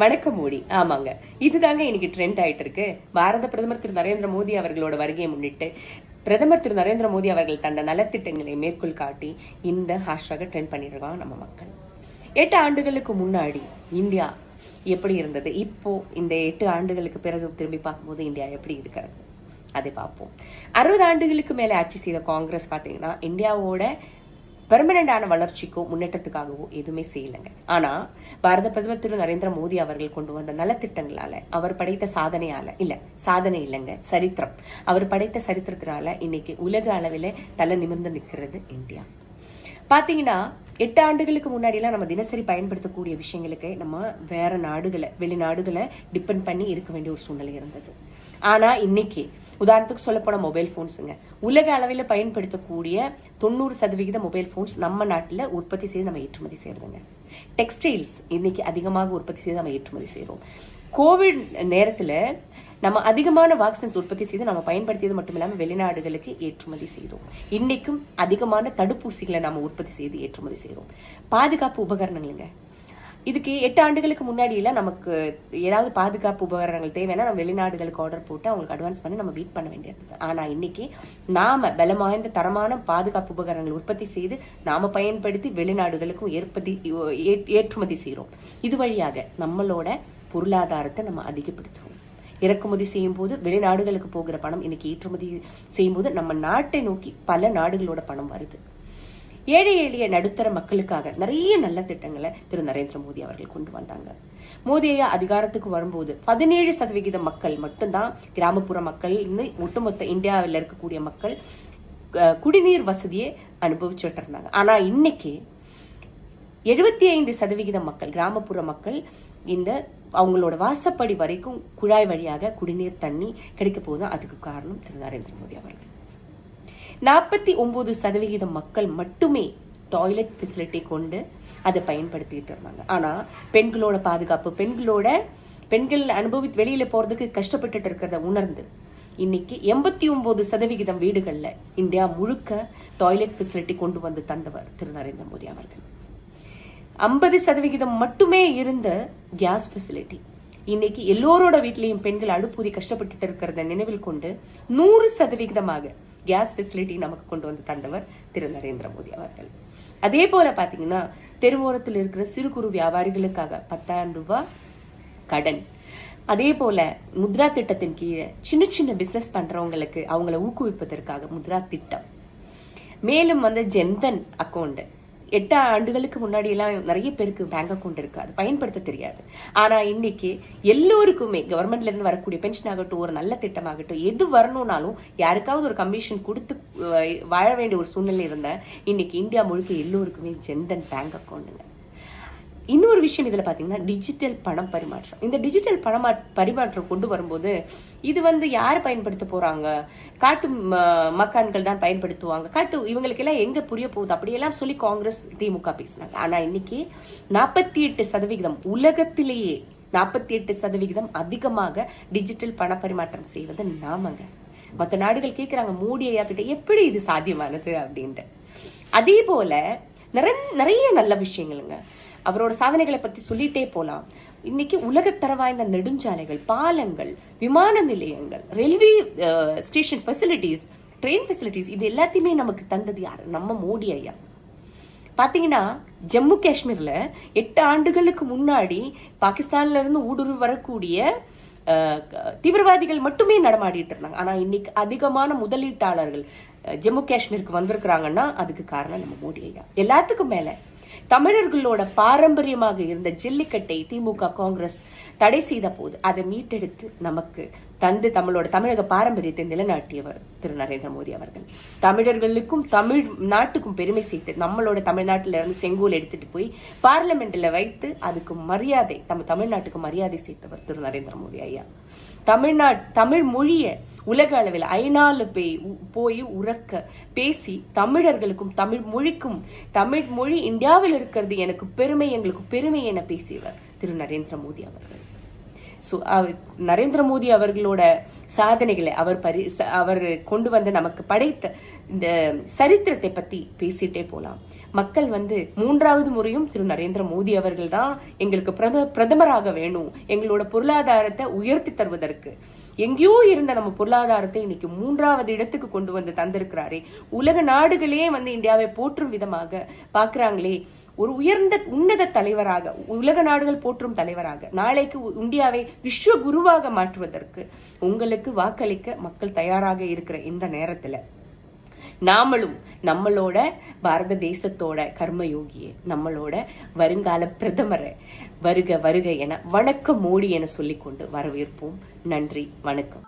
வணக்கம் மோடி. ஆமாங்க. இதுதாங்க இன்னைக்கு ட்ரெண்ட் ஆயிட்டு இருக்கு பாரத பிரதமர் திரு. நரேந்திர மோடி அவர்களோட வருகையை முன்னிட்டு பிரதமர் திரு. நரேந்திர மோடி அவர்கள் தந்த நலத்திட்டங்களை மேற்கோள் காட்டி இந்த ஹேஷ்டாக ட்ரெண்ட் பண்ணிடுவாங்க நம்ம மக்கள். எட்டு ஆண்டுகளுக்கு முன்னாடி இந்தியா எப்படி இருந்தது? இப்போ இந்த எட்டு ஆண்டுகளுக்கு பிறகு திரும்பி பார்க்கும்போது இந்தியா எப்படி இருக்கிறது? அதை பார்ப்போம். அறுபது ஆண்டுகளுக்கு மேலே ஆட்சி செய்த காங்கிரஸ் பார்த்தீங்கன்னா இந்தியாவோட பெர்மனண்டான வளர்ச்சிக்கோ முன்னேற்றத்துக்காகவோ எதுவுமே செய்யலைங்க. ஆனா பாரத பிரதமர் திரு நரேந்திர மோடி அவர்கள் கொண்டு வந்த நலத்திட்டங்களால அவர் படைத்த சாதனையால இல்ல சாதனை இல்லைங்க சரித்திரம். அவர் படைத்த சரித்திரத்தினால இன்னைக்கு உலக அளவில் தலை நிமிர்ந்து நிற்கிறது இந்தியா. பாத்தீங்கன்னா எட்டு ஆண்டுகளுக்கு முன்னாடிலாம் நம்ம தினசரி பயன்படுத்தக்கூடிய விஷயங்களுக்கு நம்ம வேற நாடுகளை வெளிநாடுகளை டிபெண்ட் பண்ணி இருக்க வேண்டிய ஒரு சூழ்நிலை இருந்தது. ஆனா இன்னைக்கு உதாரணத்துக்கு சொல்லப்போன மொபைல் போன்ஸுங்க உலக அளவில் பயன்படுத்தக்கூடிய தொண்ணூறு சதவிகித மொபைல் போன்ஸ் நம்ம நாட்டில் உற்பத்தி செய்து நம்ம ஏற்றுமதி செய்யறதுங்க. டெக்ஸ்டைல்ஸ் இன்னைக்கு அதிகமாக உற்பத்தி செய்து நம்ம ஏற்றுமதி செய்கிறோம் கோவிட் நேரத்தில் நம்ம அதிகமான வேக்சின்ஸ் உற்பத்தி செய்து நம்ம பயன்படுத்தியது மட்டும் இல்லாமல் வெளிநாடுகளுக்கு ஏற்றுமதி செய்தோம். இன்னைக்கும் அதிகமான தடுப்பூசிகளை நம்ம உற்பத்தி செய்து ஏற்றுமதி செய்கிறோம் பாதுகாப்பு உபகரணங்களுங்க. இதுக்கு எட்டு ஆண்டுகளுக்கு முன்னாடி எல்லாம் நமக்கு ஏதாவது பாதுகாப்பு உபகரணங்கள் தேவைன்னா நம்ம வெளிநாடுகளுக்கு ஆர்டர் போட்டு அவங்களுக்கு அட்வான்ஸ் பண்ணி நம்ம வெயிட் பண்ண வேண்டியது. ஆனா இன்னைக்கு நாம பலம் வாய்ந்த தரமான பாதுகாப்பு உபகரணங்கள் உற்பத்தி செய்து நாம பயன்படுத்தி வெளிநாடுகளுக்கும் ஏற்பதி ஏற்றுமதி செய்கிறோம் இது வழியாக நம்மளோட பொருளாதாரத்தை நம்ம அதிகப்படுத்துவோம் இறக்குமதி செய்யும் போது வெளிநாடுகளுக்கு போகிற பணம் இன்னைக்கு ஏற்றுமதி செய்யும் போது நம்ம நாட்டை நோக்கி பல நாடுகளோட பணம் வருது. ஏழை எளிய நடுத்தர மக்களுக்காக நிறைய நல்ல திட்டங்களை திரு. நரேந்திர மோடி அவர்கள் கொண்டு வந்தாங்க. மோடி ஐயா அதிகாரத்துக்கு வரும்போது பதினேழு சதவிகித மக்கள் மட்டும்தான் கிராமப்புற மக்கள் இன்னும் ஒட்டுமொத்த இந்தியாவில் இருக்கக்கூடிய மக்கள் குடிநீர் வசதியை அனுபவிச்சுட்டு இருந்தாங்க. ஆனா இன்னைக்கு எழுபத்தி ஐந்து சதவிகித மக்கள் கிராமப்புற மக்கள் இந்த அவங்களோட வாசப்படி வரைக்கும் குழாய் வழியாக குடிநீர் தண்ணி கிடைக்க போதும் அதுக்கு காரணம் திரு. நரேந்திர மோடி அவர்கள். நாற்பத்தி ஒன்பது சதவிகிதம் மக்கள் மட்டுமே டாய்லெட் ஃபெசிலிட்டி கொண்டு அதை பயன்படுத்திட்டு இருந்தாங்க. ஆனா பெண்களோட பாதுகாப்பு பெண்களோட பெண்கள் அனுபவி வெளியில போறதுக்கு கஷ்டப்பட்டுட்டு இருக்கிறத உணர்ந்து இன்னைக்கு எண்பத்தி ஒன்பது சதவிகிதம் வீடுகளில் இந்தியா முழுக்க டாய்லெட் ஃபெசிலிட்டி கொண்டு வந்து தந்தவர் திரு. நரேந்திர மோடி அவர்கள். ஐம்பது சதவிகிதம் மட்டுமே இருந்த கேஸ் ஃபெசிலிட்டி இன்னைக்கு எல்லோரோட வீட்லயும் பெண்கள் அடுப்பூதி கஷ்டப்பட்டுட்டு இருக்கிறத நினைவில் கொண்டு நூறு சதவிகிதமாக கேஸ் ஃபெசிலிட்டி நமக்கு கொண்டு வந்து தந்தவர் திரு நரேந்திர மோடி அவர்கள். அதே போல பாத்தீங்கன்னா தெருவோரத்தில் இருக்கிற சிறு குறு வியாபாரிகளுக்காக பத்தாயிரம் ரூபாய் கடன். அதே போல முத்ரா திட்டத்தின் கீழே சின்ன சின்ன பிசினஸ் பண்றவங்களுக்கு அவங்கள ஊக்குவிப்பதற்காக முத்ரா திட்டம். மேலும் வந்து ஜென்தன் அக்கௌண்ட் எட்டு ஆண்டுகளுக்கு முன்னாடி எல்லாம் நிறைய பேருக்கு பேங்க் அக்கௌண்ட் இருக்காது அது பயன்படுத்த தெரியாது. ஆனா இன்னைக்கு எல்லோருக்குமே கவர்மெண்ட்ல இருந்து வரக்கூடிய பென்ஷன் ஆகட்டும் ஒரு நல்ல திட்டமாகட்டும் எது வரணும்னாலும் யாருக்காவது ஒரு கமிஷன் கொடுத்து வாழ வேண்டிய ஒரு சூழ்நிலை இருந்த இன்னைக்கு இந்தியா முழுக்க எல்லோருக்குமே ஜென்தன் பேங்க் அக்கௌண்ட்டுங்க இன்னொரு விஷயம் இதில் பார்த்தீங்கன்னா டிஜிட்டல் பணம் பரிமாற்றம். இந்த டிஜிட்டல் பணமா பரிமாற்றம் கொண்டு வரும்போது இது வந்து யார் பயன்படுத்த போகிறாங்க காட்டு ம- மக்கான்கள் தான் பயன்படுத்துவாங்க. காட்டு இவங்களுக்கெல்லாம் எங்கே புரிய போகுது? அப்படியெல்லாம் சொல்லி காங்கிரஸ் திமுக பேசினாங்க. ஆனால் இன்னைக்கு நாற்பத்தி எட்டு சதவிகிதம் உலகத்திலேயே நாற்பத்தி எட்டு சதவிகிதம் அதிகமாக டிஜிட்டல் பண பரிமாற்றம் செய்வது நாமங்க மற்ற நாடுகள் கேட்குறாங்க மோடி ஐயா கிட்ட எப்படி இது சாத்தியமானது அப்படின்ட்டு. அதே போல நிறைய நிறைய நல்ல விஷயங்களுங்க. அவரோட சாதனைகளை பத்தி சொல்லிட்டே போலாம். இன்னைக்கு உலகத்தர வாய்ந்த நெடுஞ்சாலைகள் பாலங்கள் விமான நிலையங்கள் railway station facilities train facilities இது எல்லாத்தையுமே நமக்கு தந்தது யார்? நம்ம மோடி ஐயா. பாத்தீங்கன்னா ஜம்மு காஷ்மீர்ல எட்டு ஆண்டுகளுக்கு முன்னாடி பாகிஸ்தான்ல இருந்து ஊடுருவி வரக்கூடிய தீவிரவாதிகள் மட்டுமே நடமாடிட்டு இருந்தாங்க. ஆனா இன்னைக்கு அதிகமான முதலீட்டாளர்கள் ஜம்மு காஷ்மீருக்கு வந்திருக்கிறாங்கன்னா அதுக்கு காரணம் நம்ம மோடி ஐயா. எல்லாத்துக்கும் மேலே தமிழர்களோட பாரம்பரியமாக இருந்த ஜல்லிக்கட்டை திமுக காங்கிரஸ் தடை செய்த போது அதை மீட்டெடுத்து நமக்கு தந்து தமிழோட தமிழக பாரம்பரியத்தை நிலைநாட்டியவர் திரு நரேந்திர மோடி அவர்கள். தமிழர்களுக்கும் தமிழ் நாட்டுக்கும் பெருமை சேர்த்து நம்மளோட தமிழ்நாட்டில இருந்து செங்கோல் எடுத்துட்டு போய் பார்லிமெண்ட்ல வைத்து அதுக்கு மரியாதை நம்ம தமிழ்நாட்டுக்கு மரியாதை சேர்த்தவர் திரு நரேந்திர மோடி ஐயா. தமிழ்நாட் தமிழ் மொழியை உலக அளவில் ஐநாலு போய் போய் உறக்க பேசி தமிழர்களுக்கும் தமிழ் மொழிக்கும் தமிழ் மொழி இந்தியாவில் இருக்கிறது எனக்கு பெருமை எங்களுக்கு பெருமை என பேசியவர் திரு நரேந்திர மோடி அவர்கள். ஸோ நரேந்திர மோடி அவர்களோட சாதனைகளை அவர் பரி அவர் கொண்டு வந்து நமக்கு படைத்த இந்த சரித்திரத்தை பத்தி பேசிட்டே போலாம். மக்கள் வந்து மூன்றாவது முறையும் திரு நரேந்திர மோடி அவர்கள் தான் எங்களுக்கு பிரத பிரதமராக வேணும். எங்களோட பொருளாதாரத்தை உயர்த்தி தருவதற்கு. எங்கேயோ இருந்த நம்ம பொருளாதாரத்தை இன்னைக்கு மூன்றாவது இடத்துக்கு கொண்டு வந்து தந்திருக்கிறாரே. உலக நாடுகளே வந்து இந்தியாவை போற்றும் விதமாக பார்க்குறாங்களே. ஒரு உயர்ந்த உன்னத தலைவராக உலக நாடுகள் போற்றும் தலைவராக நாளைக்கு இந்தியாவை விஸ்வ குருவாக மாற்றுவதற்கு உங்களுக்கு வாக்களிக்க மக்கள் தயாராக இருக்கிற இந்த நேரத்துல நாமளும் நம்மளோட பாரத தேசத்தோட கர்மயோகியை நம்மளோட வருங்கால பிரதமரை வருக வருக என வணக்கம் மோடி என சொல்லிக்கொண்டு வரவேற்போம். நன்றி வணக்கம்.